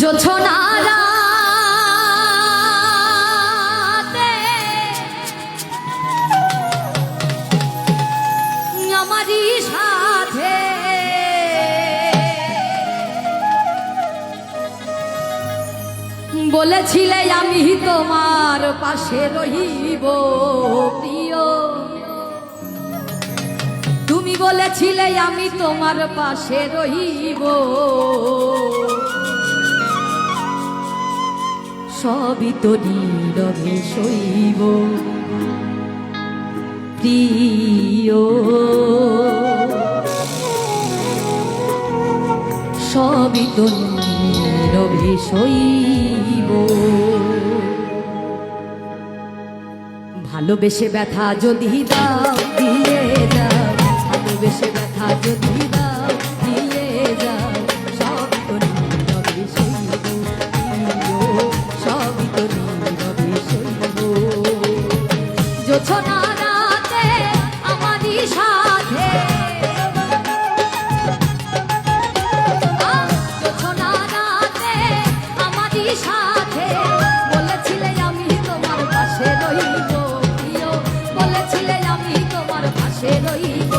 জোছনারা আমারই সাথে। বলেছিলে আমি তোমার পাশে রহিব, প্রিয়। তুমি বলেছিলে আমি তোমার পাশে রহিব। সবই তো নীরবে সইব। প্রিয়, সবই তো নীরবে সইব। ভালোবেসে ব্যথা যদি দাও, দিয়ে যাও ভালোবেসে ব্যথা যদি দাও। জোছনা রাতে আমারই সাথে। জোছনা রাতে আমারই সাথে। বলেছিলে আমি তোমার পাশে রইব বলেছিলে আমি তোমার পাশে রইব।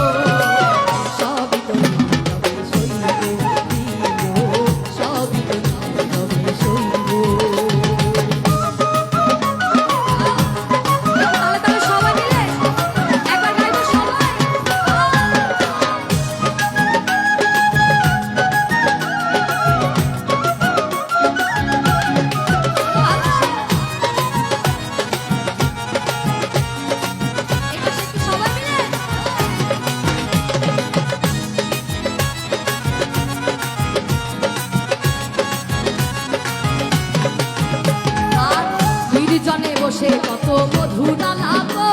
বসে কত মধু নালাবো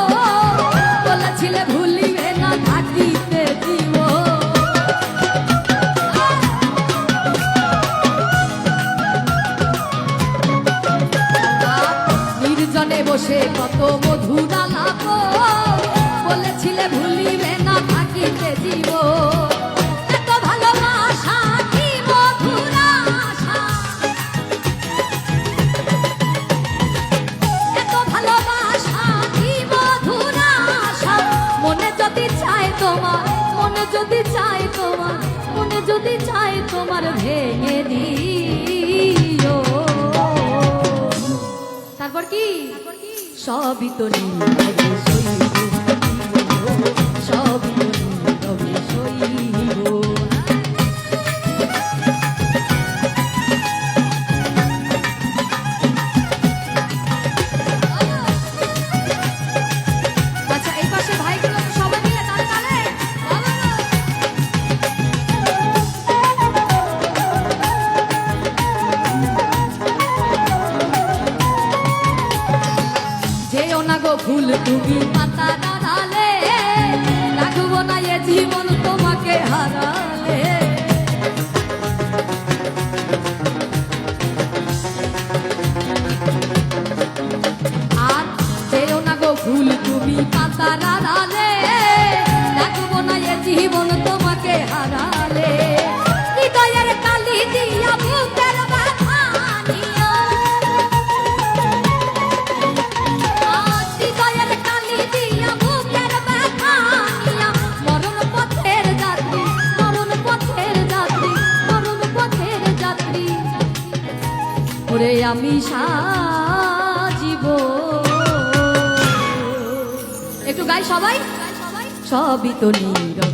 বলেছিলে ভুলিবে না থাকিতে আর নির্জনে বসে কত মধু নালাবো বলেছিলে ভুলিবে না থাকিতে দিব। সবই তো নীরবে গো ফুল তুমি পাতা দাঁড়ালে রাখব না এ জীবন তোমাকে হারালে। ওরে আমি সাজিব। একটু গাই সবাই। সবই তো নীরবে।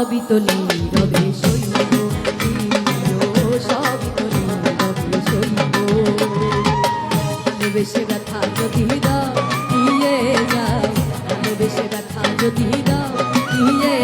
সবই তো নীরবে শৈব সবই তো যদি দিয়ে যাও ভালোবেসে ব্যথা যদি দাও দিয়ে